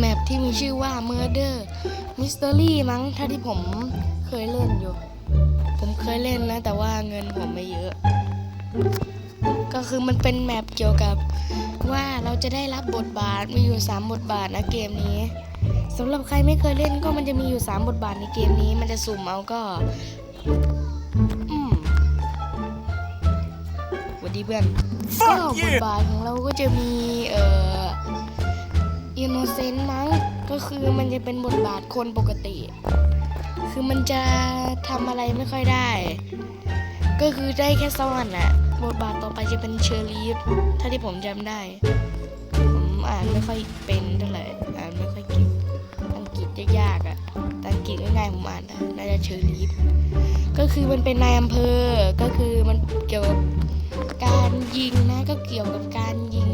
แมปที่มีชื่อว่า Murder Mystery มั้งถ้าที่ผมเคยเล่นอยู่ ผมเคยเล่นนะ แต่ว่าเงินผมไม่เยอะ ก็คือมันเป็นแมปเกี่ยวกับว่าเราจะได้รับบทบาทมีอยู่ 3 บทบาทนะเกมนี้สำหรับใครไม่เคยเล่นก็มันจะมีอยู่ 3 บทบาทในเกมนี้ มันจะสุ่มเอาก็อืมสวัสดีเพื่อนก็บทบาทของเราก็จะมีเอ่อ อินโนเซนต์มั้งก็คือมันจะเป็นบทบาทคนปกติ คือมันจะทำอะไรไม่ค่อยได้ ก็คือได้แค่ซ่อนอะบทบาทต่อไปจะเป็นเชอร์ลีฟถ้าที่ผมจำได้ ผมอ่านไม่ค่อยเป็นเท่าไหร่อ่านไม่ค่อยเก่งอังกฤษยากๆอะแต่อังกฤษง่ายๆผมอ่านน่าจะเชอร์ลีฟก็คือมันเป็นนายอำเภอก็คือมันเกี่ยวกับการยิงนะก็เกี่ยวกับการยิง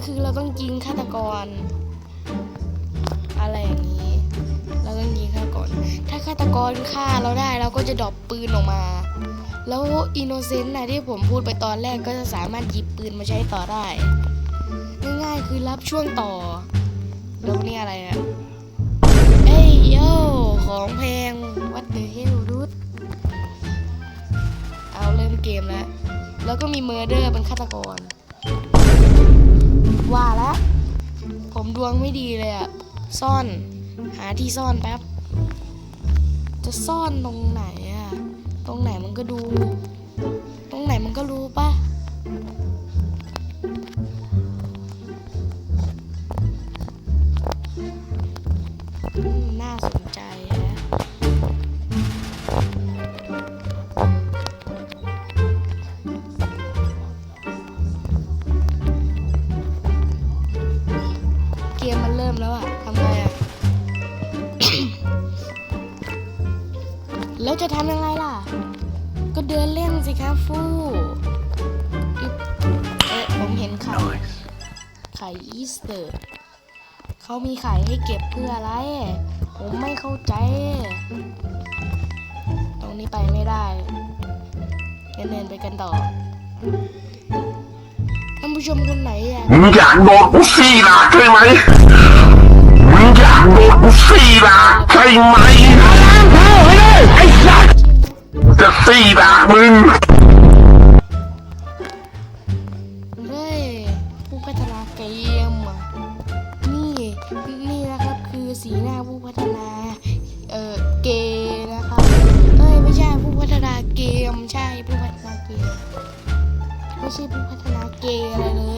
ก็คือเราต้องยิงฆาตกร อะไรอย่างนี้ เราต้องยิงฆาตกร ถ้าฆาตกรฆ่าเราได้เราก็จะดรอปปืนออกมา แล้วอินโนเซนต์นะที่ผมพูดไปตอนแรกก็จะสามารถหยิบปืนมาใช้ต่อได้ ง่ายๆคือรับช่วงต่อ แล้วนี่อะไรอะเอ้ยโยของแพงวัดเดอะเฮลดูดเอาเริ่มเกมแล้ว แล้วก็มีเมอร์เดอร์เป็นฆาตกร ว่าแล้วผมดวงไม่ดีเลยอะซ่อน หาที่ซ่อนแป๊บ จะซ่อนตรงไหนอะตรงไหนมันก็ดู ตรงไหนมันก็รู้ปะ แล้วอะทำไงอะแล้วจะทำยังไงล่ะ ก็เดินเล่นสิครับฟูอึ๊บเอ๊ะผมเห็นไข่ไข่อีสเตอร์เขามีไข่ให้เก็บเพื่ออะไร ผมไม่เข้าใจ ตรงนี้ไปไม่ได้งั้นเดินไปกันต่อท่านผู้ชมคนไหนอยากมึงอยากโดนกูสี่ดาใช่ไหมมึง อยากโดนกูสี่ดาใช่ไหมไอ้สัสจะสี่ดามึงเฮ้ยผู้พัฒนาเกมอะนี่นี่นะครับคือสีหน้าผู้พัฒนา เอ่อเกมนะครับเอ้ยไม่ใช่ผู้พัฒนาเกม ใช่ผู้พัฒนาเกม ไม่ใช่ผู้พัฒนาเกมอะไรเลย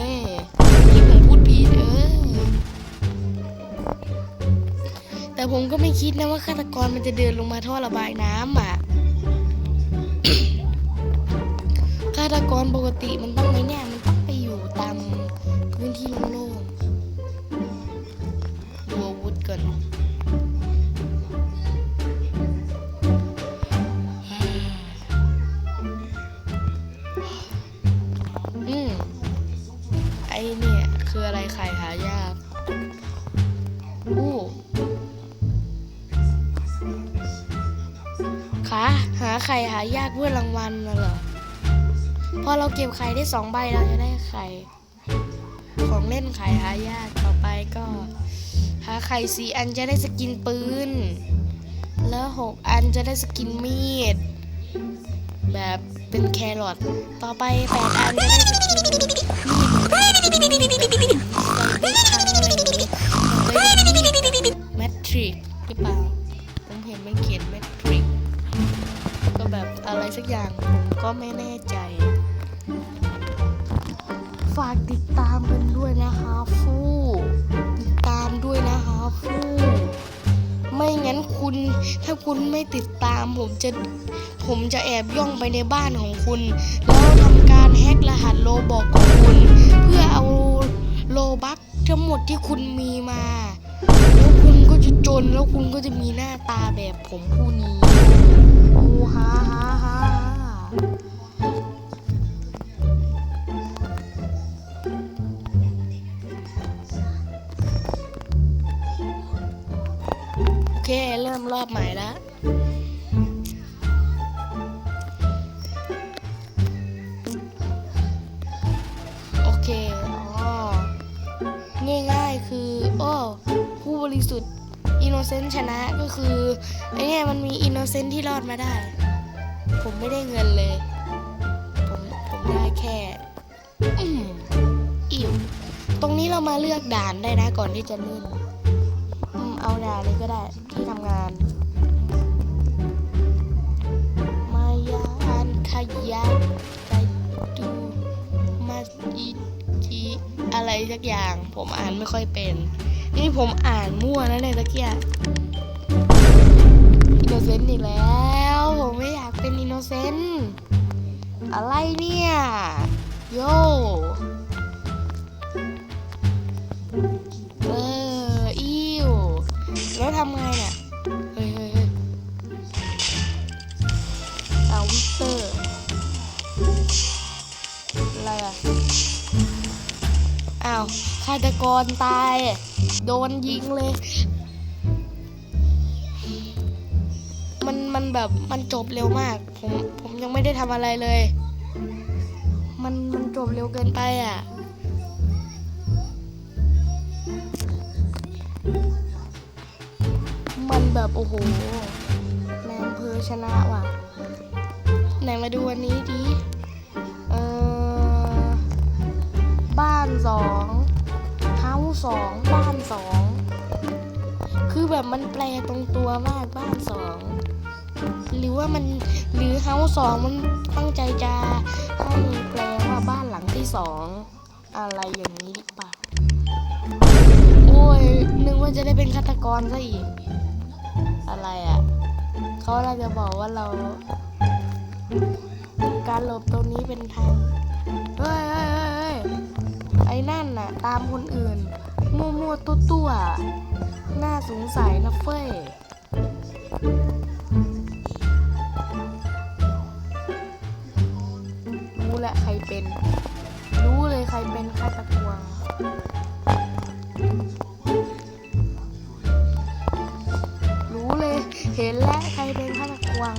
ผมก็ไม่คิดนะว่าฆาตกรมันจะเดินลงมาท่อระบายน้ำอะฆาตกรปกติมันต้องไงเนี่ยมันต้องไปอยู่ตามพื้นที่โล่งๆดูอาวุธก่อนอืมไอเนี่ย คืออะไรไข่หายากอู้ ไข่หายากเพื่อรางวัลน่ะเหรอ พอเราเก็บไข่ได้สองใบเราจะได้ไข่ ของเล่นไข่หายากต่อไปก็ หาไข่สี่อันจะได้สกินปืน แล้วหกอันจะได้สกินมีด แบบเป็นแครอทต่อไปแปดอันจะได้สกินมีดใส่ได้ครั้งอะไรอย่างนี้ต่อไปแมทริกหรือเปล่า ผมเห็นมันเขียนแมท แบบอะไรสักอย่างผมก็ไม่แน่ใจ ฝากติดตามกันด้วยนะคะฟูติดตามด้วยนะคะฟูไม่งั้นคุณถ้าคุณไม่ติดตามผมจะผมจะแอบย่องไปในบ้านของคุณ แล้วทำการแฮกรหัสโลบอกของคุณ เพื่อเอาโลบัคทั้งหมดที่คุณมีมา แล้วคุณก็จะจนแล้วคุณก็จะมีหน้าตาแบบผมผู้นี้ ฮ่าฮ่าฮ่าโอเค เริ่มรอบใหม่แล้วโอเคอ๋อง่ายๆคือโอ้บริสุทธิ์อินโนเซนต์ชนะก็คือไอเนี่ยมันมีอินโนเซนต์ที่รอดมาได้ ผมไม่ได้เงินเลย ผมผมได้แค่อิ่วตรงนี้เรามาเลือกด่านได้นะก่อนที่จะเล่นอืมเอาด่านเลยก็ได้ที่ทำงาน มายานขยันไปดูมาอีทีอะไรสักอย่าง ผมอ่านไม่ค่อยเป็น นี่ผมอ่านมั่วนะเนี่ยตะเกียอินโนเซนอีกแล้ว ผมไม่อยาก เป็นอินโนเซนต์อะไรเนี่ย โยเอออิวแล้วทำไงเนี่ยเฮ้ยเฮ้ยเฮ้ยเอาวิเตอร์อะไรอะอ้าวฆาตกรตาย โดนยิงเลย แบบมันจบเร็วมาก ผมผมยังไม่ได้ทำอะไรเลย มันมันจบเร็วเกินไปอะมันแบบโอ้โหแนอำเภอชนะว่ะ ไหนมาดูวันนี้ดิ เออบ้านสองเฮาสองบ้านสอง คือแบบมันแปลตรงตัวมากบ้านสอง หรือว่ามันหรือเฮาสองมันตั้งใจจะให้แปลว่าบ้านหลังที่สองอะไรอย่างนี้หรือเปล่าโอ้ยนึกว่าจะได้เป็นฆาตกรซะอีก อะไรอะเขาเราจะบอกว่าเรา การหลบตรงนี้เป็นทางเฮ้ยเฮ้ยเฮ้ยไอ้นั่นน่ะ ตามคนอื่น มั่วมั่วตัวตัวๆน่าสงสัยนะเฟ้ย เป็น รู้เลยใครเป็นฆาตกรรู้เลยเห็นแล้วใครเป็นฆาตกร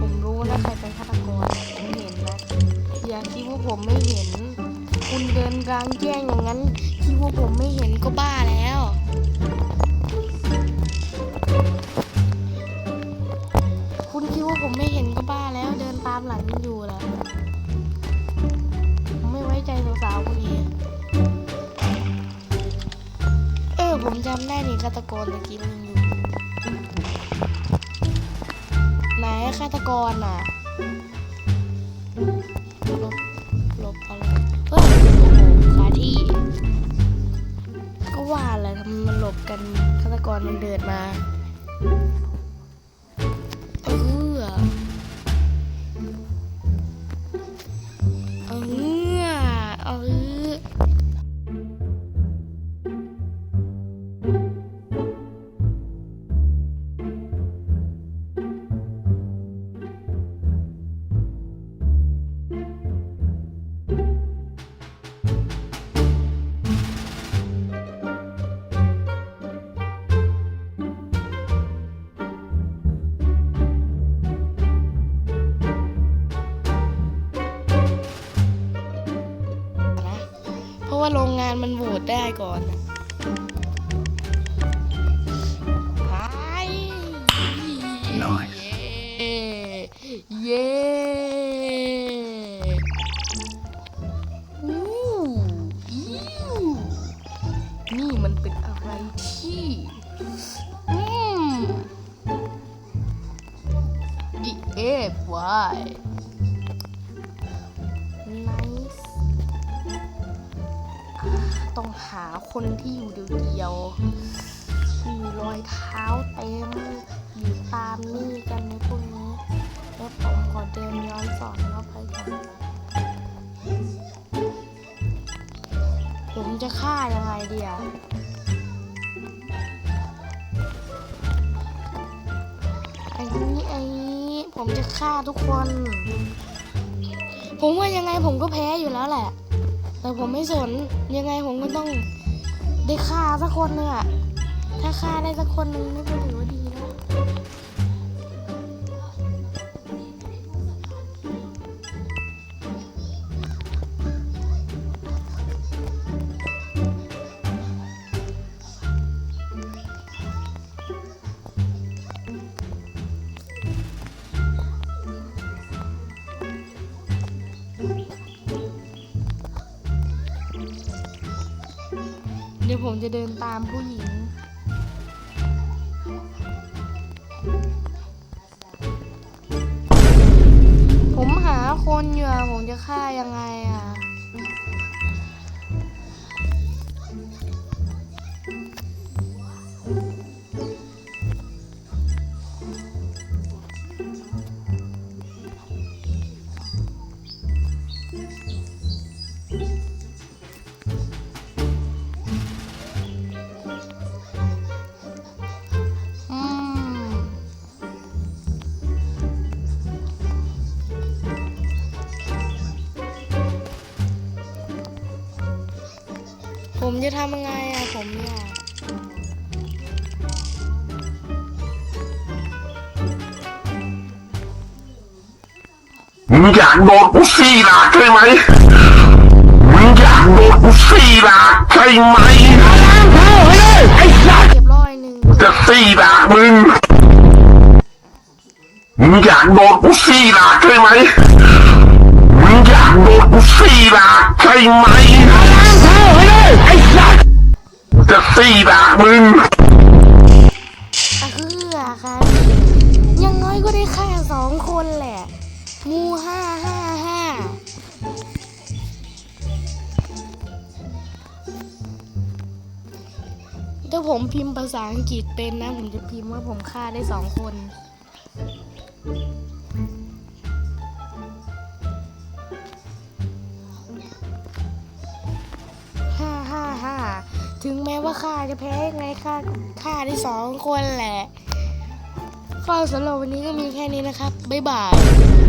ผมรู้นะใครเป็นฆาตกรผมเห็นนะอย่าคิดว่าผมไม่เห็น คุณเดินกลางแจ้งอย่างนั้นคิดว่าผมไม่เห็นก็บ้าแล้ว คุณคิดว่าผมไม่เห็นก็บ้าแล้วเดินตามหลังมันอยู่แหละผมไม่ไว้ใจสาวๆคนนี้ เออผมจำได้นี่ฆาตกรตะกี้มันยังอยู่ไหนฆาตกรน่ะลบลบอะไรเฮ้ยโอ้โหขาที่ ก็ว่าแหละทำไมมันหลบกันฆาตกรมันเดินมา เพราะว่าโรงงานมันโหวตได้ก่อนนะไป Nice เย้อู้อิ้วนี่มันเป็นอะไรที่อืม The F Y ต้องหาคนที่อยู่เดียวๆมีรอยเท้าเต็มอยู่ตามนี่กันในพวกนี้แล้วผมขอเดินย้อนสอนเข้าไปก่อนผมจะฆ่ายังไงเดีอะไอ้นี้ไอ้นี้ผมจะฆ่าทุกคน ผมว่ายังไงผมก็แพ้อยู่แล้วแหละ แต่ผมไม่สนยังไงผมก็ต้องได้ฆ่าสักคนนึงอะถ้าฆ่าได้สักคนนึงนี่ก็ถือว่าดี เดี๋ยวผมจะเดินตามผู้หญิง ผมหาคนอยู่อผมจะฆ่ายังไงอะ จะทำยังไงอะผมอยากมึงอยากโดนกูสี่หลักใช่ไหมมึงอยากโดนกูสี่หลักใช่ไหมไอ้สัตว์เก็บร้อยหนึ่งจะสี่หลักมึงมึงอยากโดนกูสี่หลักใช่ไหมมึง อยากโดนกูสี่หลักใช่ไหมไอ้สัตว์จะสี่หลักมึงอะคือครับยังน้อยก็ได้ฆ่าสองคนแหละ มูห้าห้าห้าถ้าผมพิมพ์ภาษาอังกฤษเป็นนะ ผมจะพิมพ์ว่าผมฆ่าได้สองคน ถึงแม้ว่าข้าจะแพ้ยังไงข้าข้าได้สองคนแหละข้อสำหรับวันนี้ก็มีแค่นี้นะครับ บ๊ายบาย